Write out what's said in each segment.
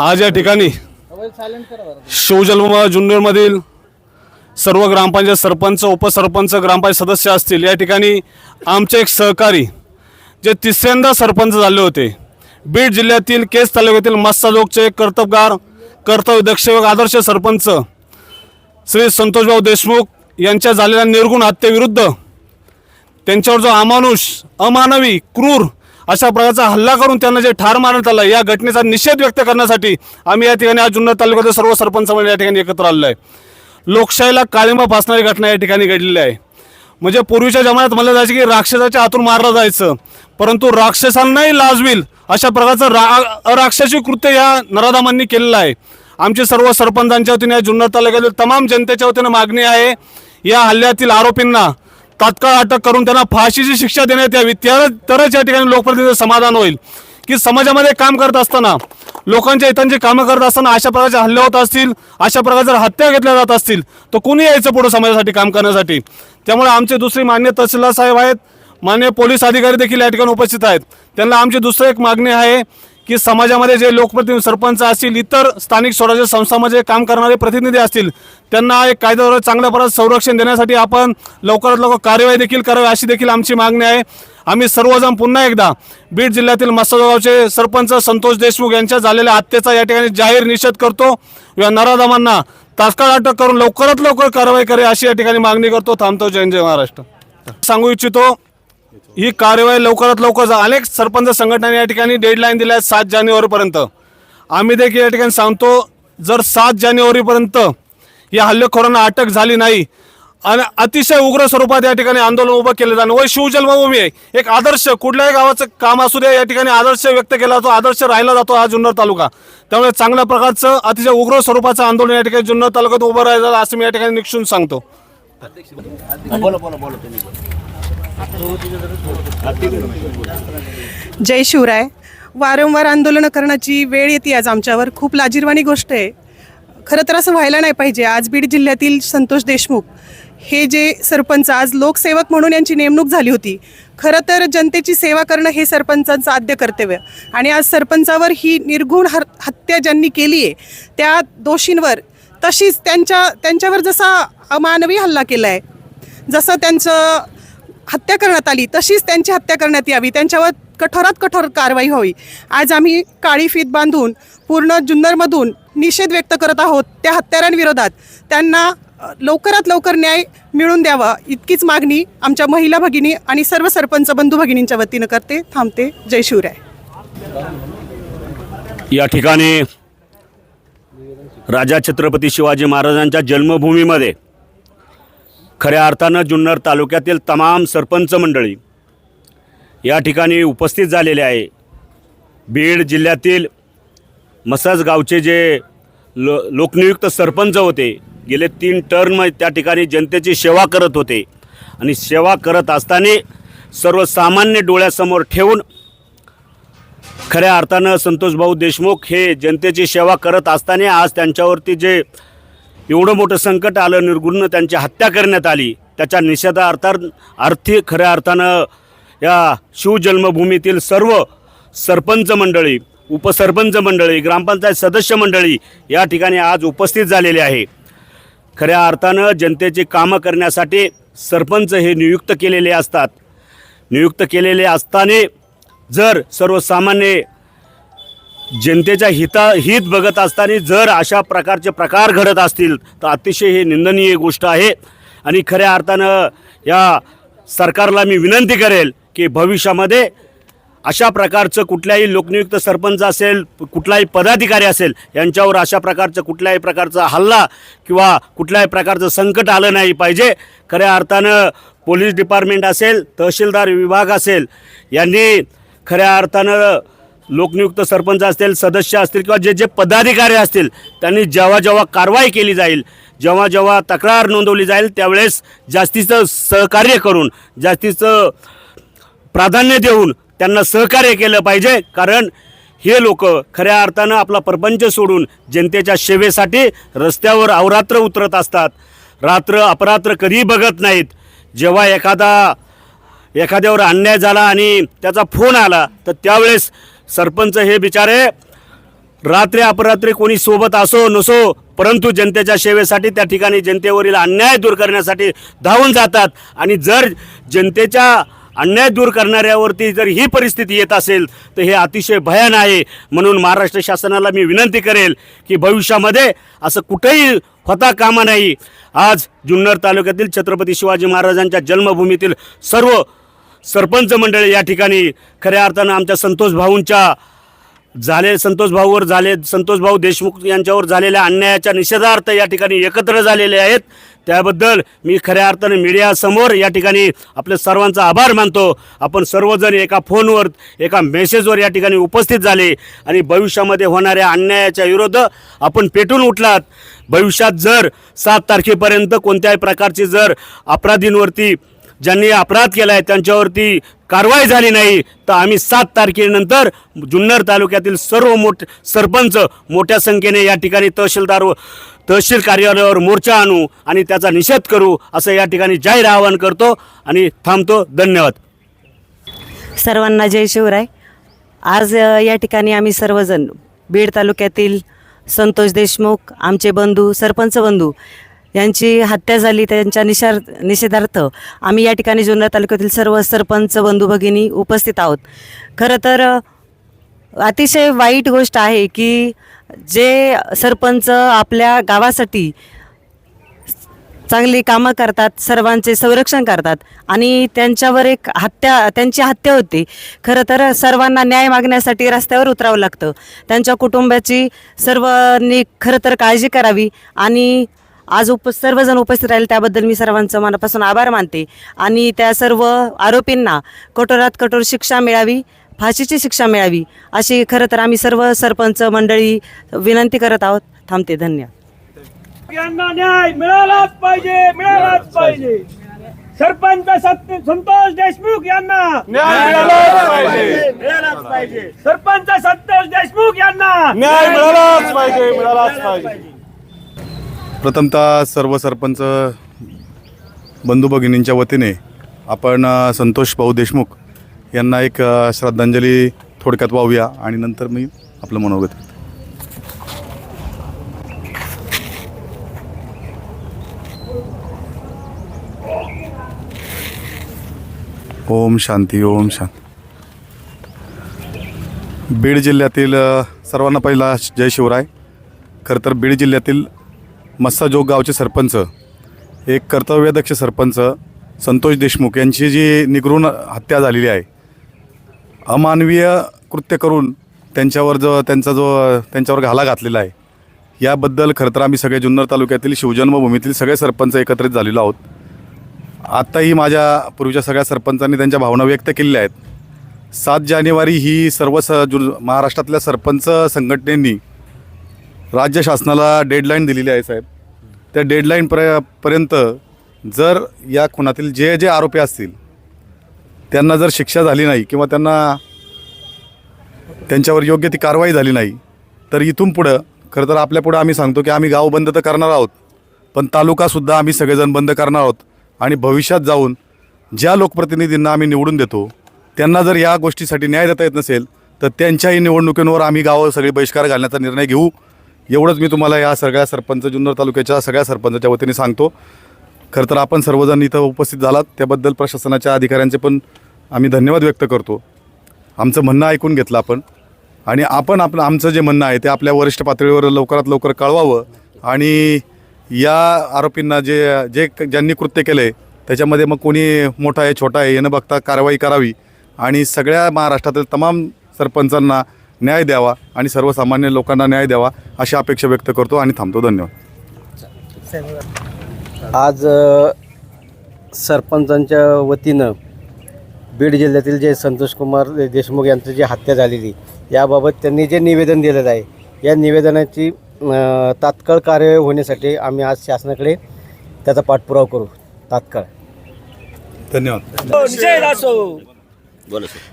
आज या ठिकाणी शिवजन्म जुन्नरमधील सर्व ग्रामपंचायत सरपंच उपसरपंच ग्रामपंचायत सदस्य असतील. या ठिकाणी आमचे एक सहकारी जे तिसऱ्यांदा सरपंच झाले होते. बीड जिल्ह्यातील केस तालुक्यातील मस्ताजोगचे कर्तबगार कर्तव्यदक्ष व आदर्श सरपंच श्री संतोषभाऊ देशमुख यांच्या झालेल्या निर्गुण हत्येविरुद्ध त्यांच्यावर जो अमानुष अमानवी क्रूर अशा प्रकारचा हल्ला करून त्यांना जे ठार मारण्यात आलं या घटनेचा निषेध व्यक्त करण्यासाठी आम्ही या ठिकाणी आज जुन्नर तालुक्यातील सर्व सरपंच म्हणजे या ठिकाणी एकत्र आलेलो आहे. लोकशाहीला काळिंबा फासणारी घटना या ठिकाणी घडलेली आहे. म्हणजे पूर्वीच्या जमान्यात म्हणलं जायचं की राक्षसाच्या हातून मारलं जायचं परंतु राक्षसांनाही लाजवील अशा प्रकारचं रा अराक्षसी कृत्य या नराधामांनी केलेलं आहे. आमचे सर्व सरपंचांच्या वतीने या जुन्नर तालुक्यातील तमाम जनतेच्या वतीनं मागणी आहे या हल्ल्यातील आरोपींना तात्काळ अटक करून त्यांना फाशीची शिक्षा देण्यात यावी. त्या तरच या ठिकाणी लोकप्रतिनिधी समाधान होईल. की समाजामध्ये काम करत असताना लोकांच्या हितांची कामं करत असताना अशा प्रकारचे हल्ले होत असतील अशा प्रकारच्या जर हत्या घेतल्या जात असतील तर कुणी यायचं पुढं समाजासाठी काम करण्यासाठी? त्यामुळे आमचे दुसरे मान्य तहसीलदार साहेब आहेत मान्य पोलीस अधिकारी देखील या ठिकाणी उपस्थित आहेत. त्यांना आमची दुसरं एक मागणी आहे की समाजामध्ये जे लोकप्रतिनिधी सरपंच असतील इतर स्थानिक स्वराज्य संस्थांमध्ये काम करणारे प्रतिनिधी असतील त्यांना एक कायद्याद्वारे चांगल्या प्रकारे संरक्षण देण्यासाठी आपण लवकरात लवकर कार्यवाही देखील करावी अशी देखील आमची मागणी आहे. आम्ही सर्वजण पुन्हा एकदा बीड जिल्ह्यातील मस्तगावचे सरपंच संतोष देशमुख यांच्या झालेल्या हत्येचा या ठिकाणी जाहीर निषेध करतो. या नराधामांना तात्काळ अटक करून लवकरात लवकर कारवाई करे अशी या ठिकाणी मागणी करतो. थांबतो जय जय महाराष्ट्र. सांगू इच्छितो ही कार्यवाही लवकरात लवकर जा- अनेक सरपंच संघटनांनी या ठिकाणी डेडलाईन दिल्या आहे सात जानेवारीपर्यंत. आम्ही देखील या ठिकाणी सांगतो जर सात जानेवारीपर्यंत या हल्लेखोरांना अटक झाली नाही आणि अतिशय उग्र स्वरूपात या ठिकाणी आंदोलन उभं केलं जाणं. व शिवजन्मभूमी आहे. एक आदर्श कुठल्याही गावाचं काम असू दे या ठिकाणी आदर्श व्यक्त केला जातो आदर्श राहिला जातो हा जुन्नर तालुका. त्यामुळे चांगल्या प्रकारचं अतिशय उग्र स्वरूपाचं आंदोलन या ठिकाणी जुन्नर तालुक्यात उभं राहिलं असं मी या ठिकाणी निक्षून सांगतो. जय शिवराय. वारंवार आंदोलनं करण्याची वेळ येते आज आमच्यावर. खूप लाजीरवाणी गोष्ट आहे. खरं तर असं व्हायला नाही पाहिजे. आज बीड जिल्ह्यातील संतोष देशमुख हे जे सरपंच आज लोकसेवक म्हणून यांची नेमणूक झाली होती. खरं तर जनतेची सेवा करणं हे सरपंचांचं आद्य कर्तव्य. आणि आज सरपंचावर ही निर्घुण हर हत्या ज्यांनी केली आहे त्या दोषींवर तशीच त्यांच्या त्यांच्यावर जसा अमानवी हल्ला केला आहे जसं त्यांचं हत्या करण्यात आली तशीच त्यांची हत्या करण्यात यावी. त्यांच्यावर कठोरात कठोर कारवाई व्हावी. आज आम्ही काळी फीत बांधून पूर्ण जुन्नरमधून निषेध व्यक्त करत आहोत त्या हत्यारांविरोधात. त्यांना लवकरात लवकर न्याय मिळून द्यावा इतकीच मागणी आमच्या महिला भगिनी आणि सर्व सरपंच बंधू भगिनींच्या वतीनं करते. थांबते. जय शिवराय. या ठिकाणी राजा छत्रपती शिवाजी महाराजांच्या जन्मभूमीमध्ये खऱ्या अर्थानं जुन्नर तालुक्यातील तमाम सरपंच मंडळी या ठिकाणी उपस्थित झालेले आहे. बीड जिल्ह्यातील मसाज गावचे जे लो लोकनियुक्त सरपंच होते गेले तीन टर्म त्या ठिकाणी जनतेची सेवा करत होते. आणि सेवा करत असताना सर्वसामान्य डोळ्यासमोर ठेवून खऱ्या अर्थानं संतोषभाऊ देशमुख हे जनतेची सेवा करत असताना आज त्यांच्यावरती जे एवढं मोठं संकट आलं निर्गुण त्यांची हत्या करण्यात आली. त्याच्या निषेधार्थार्थ अर्थी खऱ्या अर्थानं या शिवजन्मभूमीतील सर्व सरपंच मंडळी उपसरपंच मंडळी ग्रामपंचायत सदस्य मंडळी या ठिकाणी आज उपस्थित झालेले आहे. खऱ्या अर्थानं जनतेची कामं करण्यासाठी सरपंच हे नियुक्त केलेले असतात. नियुक्त केलेले असताना जर सर्वसामान्य जनतेच्या हिता हित बघत असताना जर अशा प्रकारचे प्रकार घडत असतील तर अतिशय हे निंदनीय गोष्ट आहे. आणि खऱ्या अर्थानं या सरकारला मी विनंती करेल की भविष्यामध्ये अशा प्रकारचं कुठल्याही लोकनियुक्त सरपंच असेल कुठलाही पदाधिकारी असेल यांच्यावर अशा प्रकारचं कुठल्याही प्रकारचा हल्ला किंवा कुठल्याही प्रकारचं संकट आलं नाही पाहिजे. खऱ्या अर्थानं पोलीस डिपार्टमेंट असेल तहसीलदार विभाग असेल यांनी खऱ्या अर्थानं लोकनियुक्त सरपंच असतील सदस्य असतील किंवा जे जे पदाधिकारी असतील त्यांनी जेव्हा जेव्हा कारवाई केली जाईल जेव्हा जेव्हा तक्रार नोंदवली जाईल त्यावेळेस जास्तीचं सहकार्य करून जास्तीचं प्राधान्य देऊन त्यांना सहकार्य केलं पाहिजे. कारण हे लोक खऱ्या अर्थानं आपला प्रपंच सोडून जनतेच्या सेवेसाठी रस्त्यावर अवरात्र उतरत असतात. रात्र अपरात्र कधीही बघत नाहीत. जेव्हा एखादा एखाद्यावर अन्याय झाला आणि त्याचा फोन आला तर त्यावेळेस सरपंच हे बिचारे रात्री अपरात्री कोणी सोबत असो नसो परंतु जनतेच्या सेवेसाठी त्या ठिकाणी जनतेवरील अन्याय दूर करण्यासाठी धावून जातात. आणि जर जनतेच्या अन्याय दूर करणाऱ्यावरती जर ही परिस्थिती येत असेल तर हे अतिशय भयान आहे. म्हणून महाराष्ट्र शासनाला मी विनंती करेल की भविष्यामध्ये असं कुठेही होता कामा नाही. आज जुन्नर तालुक्यातील छत्रपती शिवाजी महाराजांच्या जन्मभूमीतील सर्व सरपंच मंडळी या ठिकाणी खऱ्या अर्थानं आमच्या संतोष भाऊंच्या झाले संतोष भाऊवर झाले संतोष भाऊ देशमुख यांच्यावर झालेल्या अन्यायाच्या निषेधार्थ या ठिकाणी एकत्र झालेले आहेत. त्याबद्दल मी खऱ्या अर्थाने मीडियासमोर या ठिकाणी आपल्या सर्वांचा आभार मानतो. आपण सर्वजण एका फोनवर एका मेसेजवर या ठिकाणी उपस्थित झाले आणि भविष्यामध्ये होणाऱ्या अन्यायाच्या विरोध आपण पेटून उठलात. भविष्यात जर सात तारखेपर्यंत कोणत्याही प्रकारची जर अपराधींवरती ज्यांनी अपराध केला आहे त्यांच्यावरती कारवाई झाली नाही तर आम्ही सात तारखेनंतर जुन्नर तालुक्यातील सर्व मोठ सरपंच मोठ्या संख्येने या ठिकाणी तहसीलदार व- तहसील कार्यालयावर मोर्चा आणू आणि त्याचा निषेध करू असं या ठिकाणी जाहीर आवाहन करतो आणि थांबतो. धन्यवाद. सर्वांना जय शिवराय. आज या ठिकाणी आम्ही सर्वजण बीड तालुक्यातील संतोष देशमुख आमचे बंधू सरपंच बंधू यांची हत्या झाली त्यांच्या निषार निषेधार्थ आम्ही या ठिकाणी जुन्नर तालुक्यातील सर्व सरपंच बंधू भगिनी उपस्थित आहोत. खरं तर अतिशय वाईट गोष्ट आहे की जे सरपंच आपल्या गावासाठी चांगली कामं करतात सर्वांचे संरक्षण करतात आणि त्यांच्यावर एक हत्या त्यांची हत्या होते. खरं तर सर्वांना न्याय मागण्यासाठी रस्त्यावर उतरावं लागतं. त्यांच्या कुटुंबाची सर्वांनी खरं तर काळजी करावी आणि आज उप सर्वजण उपस्थित राहील त्याबद्दल मी सर्वांचं मनापासून आभार मानते. आणि त्या सर्व आरोपींना कठोरात कठोर शिक्षा मिळावी फाशीची शिक्षा मिळावी अशी खरं तर आम्ही सर्व सरपंच मंडळी विनंती करत आहोत. थांबते धन्यवाद. यांना न्याय मिळालाच पाहिजे मिळालाच पाहिजे. सरपंच सत्य संतोष देशमुख यांना न्याय मिळालाच पाहिजे. मिळालाच पाहिजे. सरपंच संतोष देशमुख यांना न्याय मिळालाच पाहिजे. मिळालाच पाहिजे. प्रथमतः सर्व सरपंच बंधू भगिनींच्या वतीने आपण संतोष भाऊ देशमुख यांना एक श्रद्धांजली थोडक्यात वाहूया आणि नंतर मी आपलं मनोगत ओम शांती ओम शांती. बीड जिल्ह्यातील सर्वांना पहिला जय शिवराय. खरं तर बीड जिल्ह्यातील मस्साजोग गावचे सरपंच एक कर्तव्यदक्ष सरपंच संतोष देशमुख यांची जी निगरून हत्या झालेली आहे अमानवीय कृत्य करून त्यांच्यावर जो त्यांचा जो त्यांच्यावर घाला घातलेला आहे याबद्दल खरं तर आम्ही सगळे जुन्नर तालुक्यातील शिवजन्मभूमीतील सगळे सरपंच एकत्रित झालेलो आहोत. आत्ताही माझ्या पूर्वीच्या सगळ्या सरपंचांनी त्यांच्या भावना व्यक्त केलेल्या आहेत. सात जानेवारी ही सर्व स जु महाराष्ट्रातल्या सरपंच संघटनेनी राज्य शासनाला डेडलाईन दिलेली आहे साहेब. त्या डेडलाईन पर्य पर्यंत जर या खुनातील जे जे आरोपी असतील त्यांना जर शिक्षा झाली नाही किंवा त्यांना त्यांच्यावर योग्य ती कारवाई झाली नाही तर इथून पुढं खरं तर आपल्यापुढं आम्ही सांगतो की आम्ही गाव बंद तर करणार आहोत पण तालुकासुद्धा आम्ही सगळेजण बंद करणार आहोत आणि भविष्यात जाऊन ज्या लोकप्रतिनिधींना आम्ही निवडून देतो त्यांना जर या गोष्टीसाठी न्याय देता येत नसेल तर त्यांच्याही निवडणुकींवर आम्ही गावं सगळे बहिष्कार घालण्याचा निर्णय घेऊ. एवढंच मी तुम्हाला या सगळ्या सरपंच जुन्नर तालुक्याच्या सगळ्या सरपंचाच्या वतीने सांगतो. खरं तर आपण सर्वजण इथं उपस्थित झालात. त्याबद्दल प्रशासनाच्या अधिकाऱ्यांचे पण आम्ही धन्यवाद व्यक्त करतो. आमचं म्हणणं ऐकून घेतलं आपण. आणि आपण आपलं आमचं जे म्हणणं आहे ते आपल्या वरिष्ठ पातळीवर लवकरात लवकर कळवावं. आणि या आरोपींना जे जे ज्यांनी कृत्य केलं आहे त्याच्यामध्ये मग कोणी मोठा आहे छोटा आहे हे न बघता कारवाई करावी. आणि सगळ्या महाराष्ट्रातील तमाम सरपंचांना न्याय द्यावा आणि सर्वसामान्य लोकांना न्याय द्यावा अशी अपेक्षा व्यक्त करतो आणि थांबतो. धन्यवाद. आज सरपंचांच्या वतीनं बीड जिल्ह्यातील जे संतोषकुमार देशमुख यांची जी हत्या झालेली याबाबत त्यांनी जे निवेदन दिलेलं आहे या निवेदनाची तात्काळ कार्यवाही होण्यासाठी आम्ही आज शासनाकडे त्याचा पाठपुरावा करू. तात्काळ. धन्यवाद.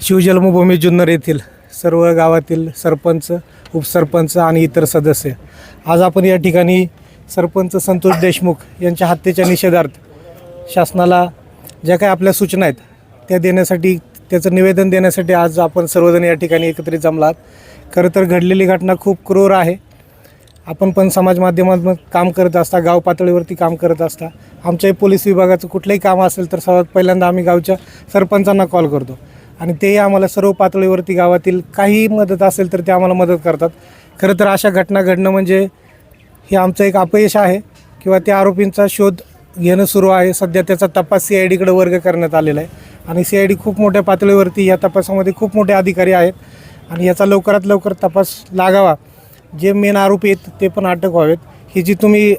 शिवजन्मभूमी जुन्नर येथील सर्व गावातील सरपंच उपसरपंच आणि इतर सदस्य. आज आपण या ठिकाणी सरपंच संतोष देशमुख यांच्या हत्येच्या निषेधार्थ शासनाला ज्या काही आपल्या सूचना आहेत त्या देण्यासाठी त्याचं निवेदन देण्यासाठी आज आपण सर्वजण या ठिकाणी एकत्रित जमलात. खरं तर घडलेली घटना खूप क्रूर आहे. आपण पण समाज माध्यमातून काम करत असता गाव पातळीवरती काम करत असता. आमच्याही पोलीस विभागाचं कुठलंही काम असेल तर सर्वात पहिल्यांदा आम्ही गावच्या सरपंचांना कॉल करतो. आणि तेही आम्हाला सर्व पातळीवरती गावातील काही मदत असेल तर ते आम्हाला मदत करतात. खरं तर अशा घटना घडणं म्हणजे हे आमचं एक अपयश आहे किंवा त्या आरोपींचा शोध घेणं सुरू आहे. सध्या त्याचा तपास सी आय डीकडे वर्ग करण्यात आलेला आहे. आणि सी आय डी खूप मोठ्या पातळीवरती या तपासामध्ये खूप मोठे अधिकारी आहेत. आणि याचा लवकरात लवकर तपास लागावा. जे मेन आरोपी आहेत ते पण अटक व्हावेत. हे जी तुम्ही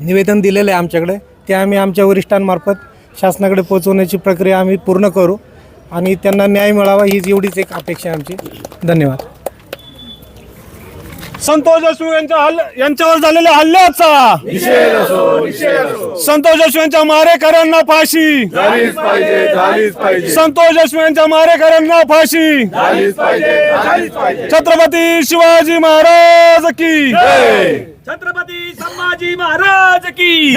निवेदन दिलेलं आहे आमच्याकडे ते आम्ही आमच्या वरिष्ठांमार्फत शासनाकडे पोहोचवण्याची प्रक्रिया आम्ही पूर्ण करू. आणि त्यांना न्याय मिळावा हीच एवढीच एक अपेक्षा आहे आमची. धन्यवाद. संतोष देशमुख यांच्या हल्ल्या यांच्यावर झालेल्या हल्ल्याचा. संतोष देशमुख यांच्या मारेकऱ्यांना फाशी. झालीच पाहिजे झालीच पाहिजे. संतोष देशमुख यांच्या मारेकऱ्यांना फाशी. झालीच पाहिजे झालीच पाहिजे. छत्रपती शिवाजी महाराज की. छत्रपती संभाजी महाराज की.